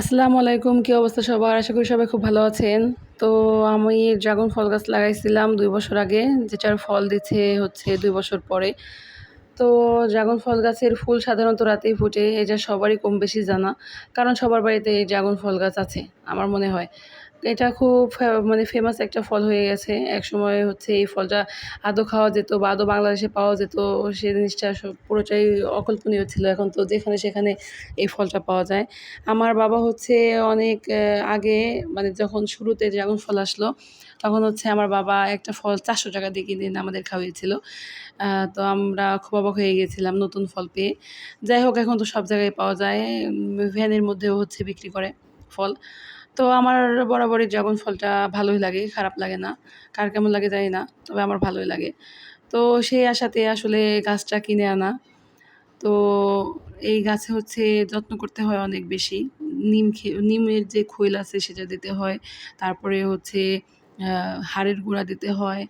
আসসালামু আলাইকুম, কী অবস্থা সবার? আশা করি সবাই খুব ভালো আছেন। তো আমি ড্রাগন ফল গাছ লাগাইছিলাম দুই বছর আগে, যেটার ফল দিচ্ছে হচ্ছে দুই বছর পরে। তো ড্রাগন ফল গাছের ফুল সাধারণত রাতেই ফুটে, এটা সবারই কম বেশি জানা, কারণ সবার বাড়িতে এই ড্রাগন ফল গাছ আছে, আমার মনে হয়। এটা খুব মানে ফেমাস একটা ফল হয়ে গেছে। একসময় হচ্ছে এই ফলটা আদৌ খাওয়া যেত বা আদৌ বাংলাদেশে পাওয়া যেত, সে জিনিসটা পুরোটাই অকল্পনীয় ছিল। এখন তো যেখানে সেখানে এই ফলটা পাওয়া যায়। আমার বাবা হচ্ছে অনেক আগে মানে যখন শুরুতে ড্রাগন ফল আসলো, তখন হচ্ছে আমার বাবা একটা ফল চারশো টাকা দিয়ে কিনে আমাদের খাওয়িয়েছিল। তো আমরা খুব অবাক হয়ে গেছিলাম নতুন ফল পেয়ে। যাই হোক, এখন তো সব জায়গায় পাওয়া যায়। ভ্যানের মধ্যেও হচ্ছে বিক্রি করে ফল। তো আমার বরাবরই ড্রাগন ফলটা ভালোই লাগে, খারাপ লাগে না, কার কেমন লাগে জানি না, তবে আমার ভালোই লাগে। তো সেই আশাতে আসলে গাছটা কিনে আনা। তো এই গাছে হচ্ছে যত্ন করতে হয় অনেক বেশি। নিম নিমের যে খৈল আছে সেটা দিতে হয়। তারপরে হচ্ছে হাড়ের গুঁড়া দিতে হয়,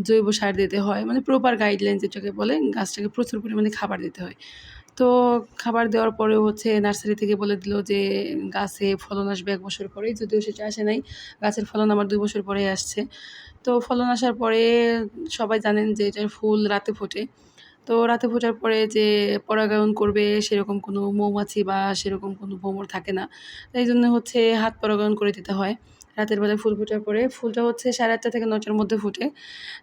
জৈব সার দিতে হয়। মানে প্রপার গাইডলাইন যেটাকে বলে, গাছটাকে প্রচুর পরিমাণে খাবার দিতে হয়। তো খাবার দেওয়ার পরেও হচ্ছে নার্সারি থেকে বলে দিল যে, গাছে ফলন আসবে এক বছর পরেই, যদিও সেটা আসে নাই। গাছের ফলন আমার দুই বছর পরেই আসছে। তো ফলন আসার পরে সবাই জানেন যে এটার ফুল রাতে ফোটে। তো রাতে ফোটার পরে যে পরাগায়ন করবে সেরকম কোনো মৌমাছি বা সেরকম কোনো ভ্রমর থাকে না। এই জন্য হচ্ছে হাত পরাগায়ন করে দিতে হয়। রাতের বেলায় ফুল ফোটার পরে ফুলটা হচ্ছে সাড়ে আটটা থেকে নটার মধ্যে ফুটে।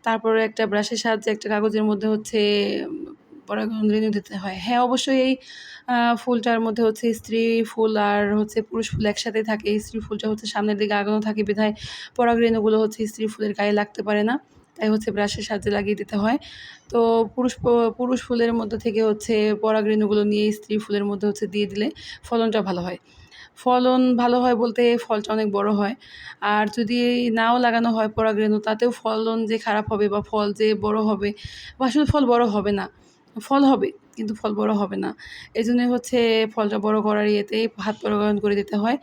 তারপরে একটা ব্রাশের সাহায্যে একটা কাগজের মধ্যে হচ্ছে পরাগায়ন রেণু দিতে হয়। হ্যাঁ অবশ্যই এই ফুলটার মধ্যে হচ্ছে স্ত্রী ফুল আর হচ্ছে পুরুষ ফুল একসাথে থাকে। স্ত্রী ফুলটা হচ্ছে সামনের দিকে আগানো থাকে, বিধায় পরাগ রেণুগুলো হচ্ছে স্ত্রী ফুলের গায়ে লাগতে পারে না। তাই হচ্ছে ব্রাশের সাহায্যে লাগিয়ে দিতে হয়। তো পুরুষ পুরুষ ফুলের মধ্যে থেকে হচ্ছে পরাগ রেণুগুলো নিয়ে স্ত্রী ফুলের মধ্যে হচ্ছে দিয়ে দিলে ফলনটা ভালো হয়। ফলন ভালো হয় বলতে ফলটা অনেক বড় হয়। আর যদি নাও লাগানো হয় পরাগ রেণু তাতেও ফলন যে খারাপ হবে বা ফল যে বড় হবে, বা আসলে ফল বড় হবে না ফল হবে, কিন্তু ফল বড় হবে না। এই হচ্ছে ফলটা বড় করার ইয়েতেই হাত পরাগায়ন করে দিতে হয়।